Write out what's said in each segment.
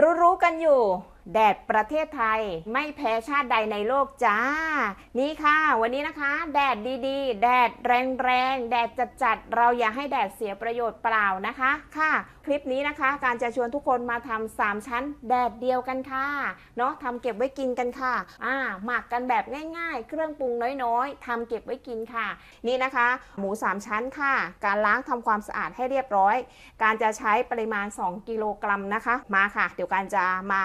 รู้ๆกันอยู่ แดดประเทศไทยไม่แพ้ชาติใดในโลกจ้า นี่ค่ะ วันนี้นะคะ แดดดีๆ แดดแรงๆ แดดจัดๆ เราอย่าให้แดดเสียประโยชน์เปล่านะคะค่ะ คลิปนี้นะคะ การจะชวนทุกคนมาทำสามชั้นแดดเดียวกันค่ะ เนาะทำเก็บไว้กินกันค่ะ อ่า หมักกันแบบง่ายๆ เครื่องปรุงน้อยๆทำเก็บไว้กินค่ะ นี่นะคะ หมูสามชั้นค่ะ การล้างทำความสะอาดให้เรียบร้อย การจะใช้ปริมาณ 2 กิโลกรัมนะคะ มาค่ะ เดี๋ยวการจะมา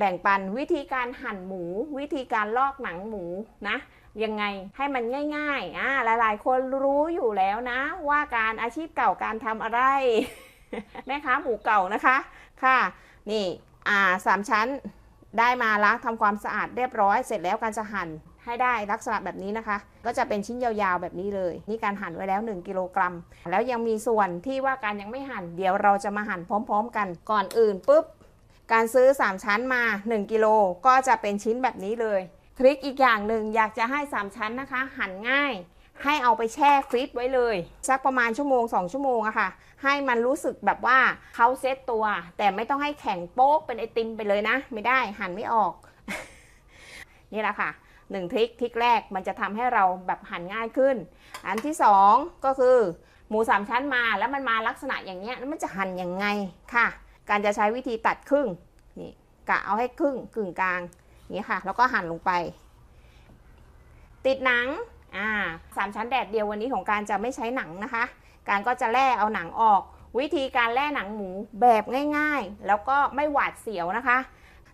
แบ่งปันวิธีการหั่นหมู วิธีการลอกหนังหมูนะยังไงให้มันง่ายๆอ่าหลายๆ คนรู้อยู่แล้วนะ ว่าการอาชีพเก่าการทำอะไร แม่ค้าหมูเก่านะคะค่ะ นี่อ่าสามชั้นได้มาล้างทำความสะอาดเรียบร้อยเสร็จแล้วการจะหั่นให้ได้ลักษณะแบบนี้นะคะ ก็จะเป็นชิ้นยาวๆแบบนี้เลย นี่การหั่นไว้แล้ว 1 กิโลกรัม แล้วยังมีส่วนที่ว่าการยังไม่หั่น เดี๋ยวเราจะมาหั่นพร้อม ๆ กันก่อนอื่นปุ๊บ การซื้อ 3 ชั้นมา 1 กิโลก็จะเป็นชิ้นแบบนี้เลย ทริคอีกอย่างหนึ่งอยากจะให้ 3 ชั้นนะคะ หั่นง่าย ให้เอาไปแช่ฟรีซไว้เลย สักประมาณชั่วโมง 2 ชั่วโมงอะค่ะ ให้มันรู้สึกแบบว่าเขาเซตตัว แต่ไม่ต้องให้แข็งโป๊กเป็นไอติมไปเลยนะ ไม่ได้หั่นไม่ออก นี่แหละค่ะหนึ่งทริคทริคแรกมันจะทำให้เราแบบหั่นง่ายขึ้น อันที่สองก็คือ หมูสามชั้นมาแล้วมันมาลักษณะอย่างเงี้ยแล้วมันจะหั่นยังไงค่ะ การจะใช้วิธีตัดครึ่ง นี่กะเอาให้ครึ่งกึ่งกลางนี่ค่ะ แล้วก็หั่นลงไป ติดหนังอ่าสามชั้นแดดเดียววันนี้ของการจะไม่ใช้หนังนะคะ การก็จะแล่เอาหนังออก วิธีการแล่หนังหมูแบบง่าย ๆ แล้วก็ไม่หวาดเสียวนะคะ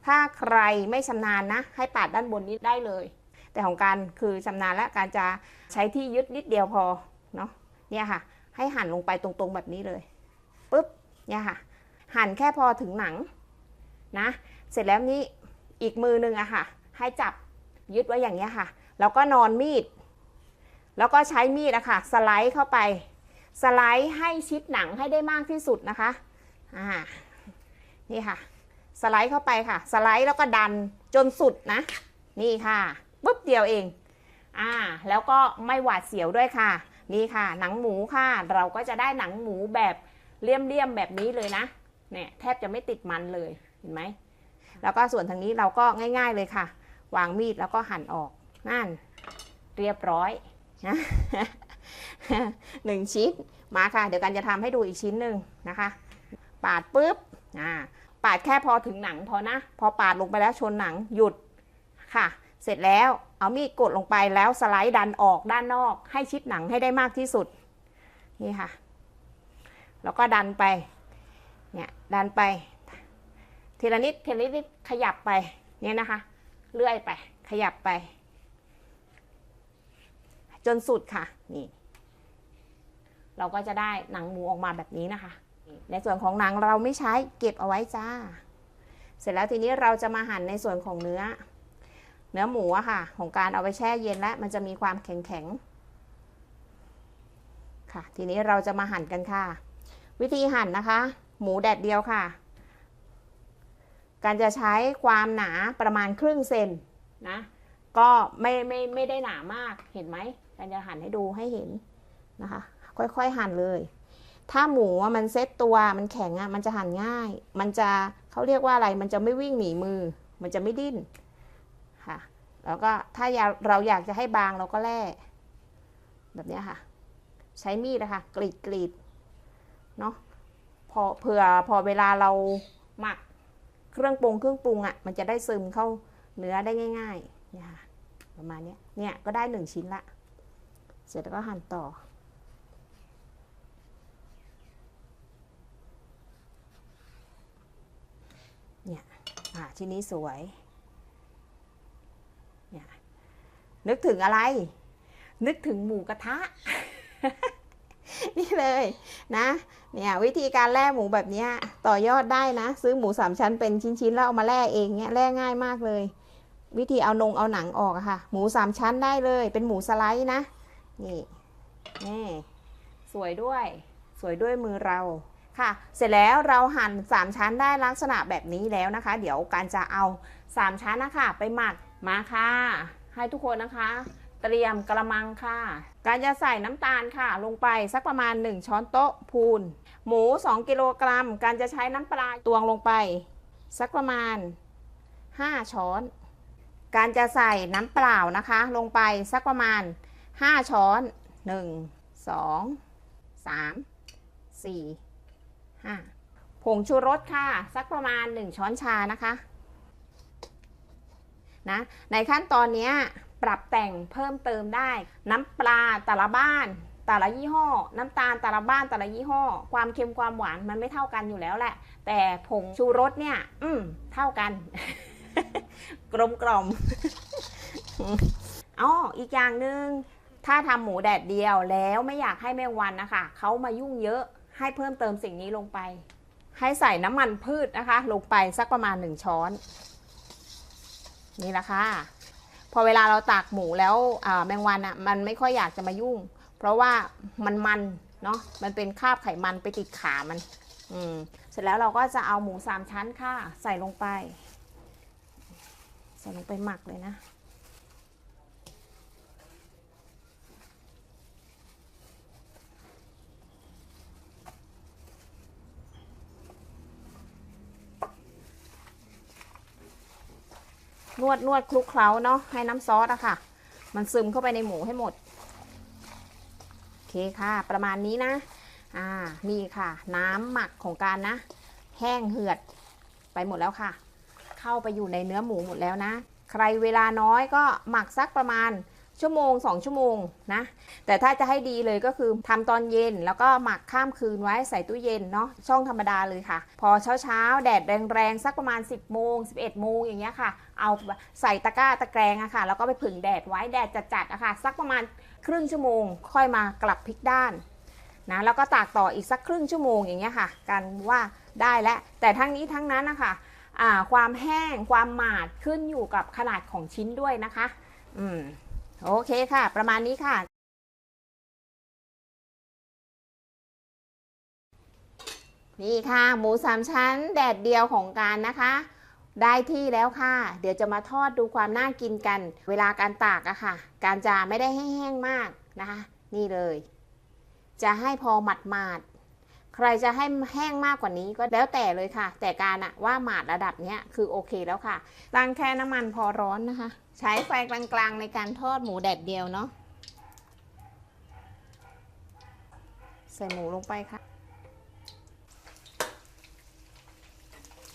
ถ้าใครไม่ชำนาญนะ ให้ปาดด้านบนนี้ได้เลย แต่ของการคือชำนาญและการจะใช้ที่ยึดนิดเดียวพอเนาะเนี่ยค่ะ ให้หั่นลงไปตรงๆแบบนี้เลยปุ๊บเนี่ยค่ะ หั่นแค่พอถึงหนัง นะ เสร็จแล้วนี้อีกมือนึงอะค่ะ ให้จับยึดไว้อย่างเงี้ยค่ะ แล้วก็นอนมีด แล้วก็ใช้มีดอะค่ะ สไลด์เข้าไป สไลด์ให้ชิดหนังให้ได้มากที่สุดนะคะอ่านี่ค่ะ สไลด์เข้าไปค่ะ สไลด์แล้วก็ดันจนสุดนะ นี่ค่ะปุ๊บเดียวเอง อ่า แล้วก็ไม่หวาดเสียวด้วยค่ะ นี่ค่ะ หนังหมูค่ะ เราก็จะได้หนังหมูแบบเลี่ยมๆแบบนี้เลยนะ เนี่ยแทบจะไม่ติดมันเลย ห็นไหมแล้วก็ส่วนทางนี้เราก็ง่าย ๆเลยค่ะ วางมีดแล้วก็หั่นออกนั่นเรียบร้อยนะหนึ่งชิ้นมาค่ะ เดี๋ยวกันจะทำให้ดูอีกชิ้นหนึ่งนะคะ ปาดปุ๊บอ่าปาดแค่พอถึงหนังพอนะ พอปาดลงไปแล้วชนหนังหยุดค่ะ เสร็จแล้วเอามีดกดลงไปแล้วสไลด์ดันออกด้านนอก ให้ชิดหนังให้ได้มากที่สุด นี่ค่ะ แล้วก็ดันไปเนี่ยดันไป ทีละนิดทีละนิดขยับไปเนี่ยนะคะ เลื่อยไป ขยับไป จนสุดค่ะนี่เราก็จะได้หนังหมูออกมาแบบนี้นะคะ ในส่วนของหนังเราไม่ใช้เก็บเอาไว้จ้า เสร็จแล้วทีนี้เราจะมาหั่นในส่วนของเนื้อ เนื้อหมูอะค่ะ ของการเอาไปแช่เย็นแล้วมันจะมีความแข็งแข็งค่ะ ทีนี้เราจะมาหั่นกันค่ะ วิธีหั่นนะคะ หมูแดดเดียวค่ะ การจะใช้ความหนาประมาณครึ่งเซนนะ ก็ไม่ไม่ไม่ได้หนามากเห็นไหมการจะหั่นให้ดูให้เห็นนะคะ ค่อยๆหั่นเลย ถ้าหมูมันเซตตัวมันแข็งอะมันจะหั่นง่าย มันจะเขาเรียกว่าอะไรมันจะไม่วิ่งหนีมือ มันจะไม่ดิ้นค่ะ แล้วก็ถ้าเราอยากจะให้บางเราก็แล่แบบนี้ค่ะ ใช้มีดนะคะกรีดกรีดเนาะพอเผื่อพอเวลาเราหมัก เครื่องปรุงเครื่องปรุงอะ่ะมันจะได้ซึมเข้าเนื้อได้ง่ายๆเนี่ยค่ะประมาณนี้เนี่ยก็ได้หนึ่งชิ้นละ เสร็จแล้วก็หั่นต่อ เนี่ยอ่าชิ้นนี้สวย เนี่ยนึกถึงอะไร นึกถึงหมูกระทะ นี่เลยนะเนี่ยวิธีการแล่หมูแบบนี้ต่อยอดได้นะ ซื้อหมูสามชั้นเป็นชิ้นๆแล้วเอามาแล่เองเนี่ยแล่ง่ายมากเลย วิธีเอานงเอาหนังออกค่ะ หมูสามชั้นได้เลย เป็นหมูสไลด์นะนี่นี่ สวยด้วย สวยด้วยมือเราค่ะ เสร็จแล้วเราหั่น3 ชั้นได้ลักษณะแบบนี้แล้วนะคะ เดี๋ยวการจะเอา 3 ชั้นนะคะไปหมักมาค่ะ ให้ทุกคนนะคะ เตรียมกระมังค่ะ การจะใส่น้ำตาลค่ะ ลงไปสักประมาณ 1 ช้อนโต๊ะพูน หมู 2 กิโลกรัม การจะใช้น้ำปลาตวงลงไป สักประมาณ 5 ช้อน การจะใส่น้ำเปล่านะคะ ลงไปสักประมาณ 5 ช้อน 1 2 3 4 5 ผงชูรสค่ะ สักประมาณ 1 ช้อนชานะคะนะในขั้นตอนนี้ ปรับแต่งเพิ่มเติมได้ น้ำปลาแต่ละบ้าน แต่ละยี่ห้อ น้ำตาลแต่ละบ้านแต่ละยี่ห้อ ความเค็มความหวานมันไม่เท่ากันอยู่แล้วแหละ แต่ผงชูรสเนี่ย อืมเท่ากัน กลมกล่อมอ๋ออีกอย่างหนึ่งถ้าทำหมูแดดเดียวแล้วไม่อยากให้แมงวันนะคะเขามายุ่งเยอะให้เพิ่มเติมสิ่งนี้ลงไป ให้ใส่น้ำมันพืชนะคะ ลงไปสักประมาณ1ช้อน นี่ละค่ะ อเวลาเราตากหมูแล้วแมงวันอะมันไม่ค่อยอยากจะมายุ่ง เพราะว่ามันมันเนาะมันเป็นคราบไขมันไปติดขามันอืมเสร็จแล้วเราก็จะเอาหมูสามชั้นค่ะ ใส่ลงไป ใส่ลงไปหมักเลยนะ นวดนวดคลุกเคล้าเนาะให้น้ำซอสอะค่ะ มันซึมเข้าไปในหมูให้หมด โอเคค่ะ ประมาณนี้นะ อ่า นี่ค่ะ น้ำหมักของการนะ แห้งเหือดไปหมดแล้วค่ะ เข้าไปอยู่ในเนื้อหมูหมดแล้วนะ ใครเวลาน้อยก็หมักสักประมาณ ชั่วโมง 2 ชั่วโมงนะ แต่ถ้าจะให้ดีเลยก็คือทำตอนเย็นแล้วก็หมักข้ามคืนไว้ใส่ตู้เย็นเนาะช่องธรรมดาเลยค่ะ พอเช้าเช้าแดดแรงๆ สักประมาณ 10โมง11โมงอย่างเงี้ยค่ะ เอาใส่ตะกร้าตะแกรงอะค่ะ แล้วก็ไปผึ่งแดดไว้แดดจัดๆอะค่ะ สักประมาณครึ่งชั่วโมง ค่อยมากลับพลิกด้านนะแล้วก็ตากต่ออีกสักครึ่งชั่วโมงอย่างเงี้ยค่ะกันว่าได้แล้วแต่ทั้งนี้ทั้งนั้นนะคะอ่าความแห้งความหมาดขึ้นอยู่กับขนาดของชิ้นด้วยนะคะ อืม โอเคค่ะ ประมาณนี้ค่ะนี่ค่ะ หมูสามชั้นแดดเดียวของการนะคะ ได้ที่แล้วค่ะ เดี๋ยวจะมาทอดดูความน่ากินกัน เวลาการตากอะค่ะ การจะไม่ได้แห้งมากนะคะ นี่เลย จะให้พอหมัดหมาด ใครจะให้แห้งมากกว่านี้ก็แล้วแต่เลยค่ะ แต่การอะว่าหมาดระดับเนี้ยคือโอเคแล้วค่ะ ตั้งแค่น้ำมันพอร้อนนะคะ ใช้ไฟกลางๆในการทอดหมูแดดเดียวเนาะใส่หมูลงไปค่ะ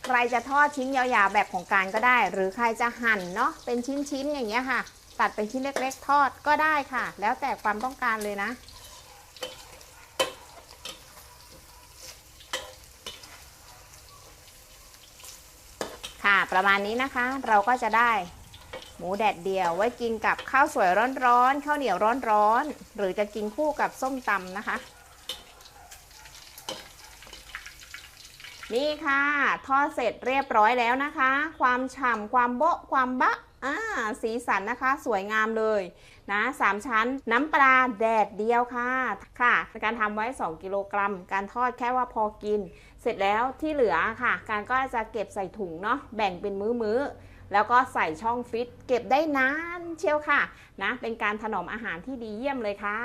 ใครจะทอดชิ้นยาวๆแบบของการก็ได้ หรือใครจะหั่นเนาะเป็นชิ้นๆอย่างเงี้ยค่ะ ตัดเป็นชิ้นเล็กๆ ทอดก็ได้ค่ะ แล้วแต่ความต้องการเลยนะ ค่ะ ประมาณนี้นะคะ เราก็จะได้หมูแดดเดียวไว้กินกับข้าวสวยร้อนๆข้าวเหนียวร้อนๆหรือจะกินคู่กับส้มตำนะคะ นี่ค่ะ ทอดเสร็จเรียบร้อยแล้วนะคะ ความฉ่ำความโบ๊ะความบะ อ่าสีสันนะคะสวยงามเลยนะสามชั้นน้ำปลาแดดเดียวค่ะค่ะ การทำไว้ 2 กิโลกรัม การทอดแค่ว่าพอกิน เสร็จแล้วที่เหลือค่ะ การก็จะเก็บใส่ถุงเนาะแบ่งเป็นมื้อๆแล้วก็ใส่ช่องฟิต เก็บได้นานเชียวค่ะนะเป็นการถนอมอาหารที่ดีเยี่ยมเลยค่ะ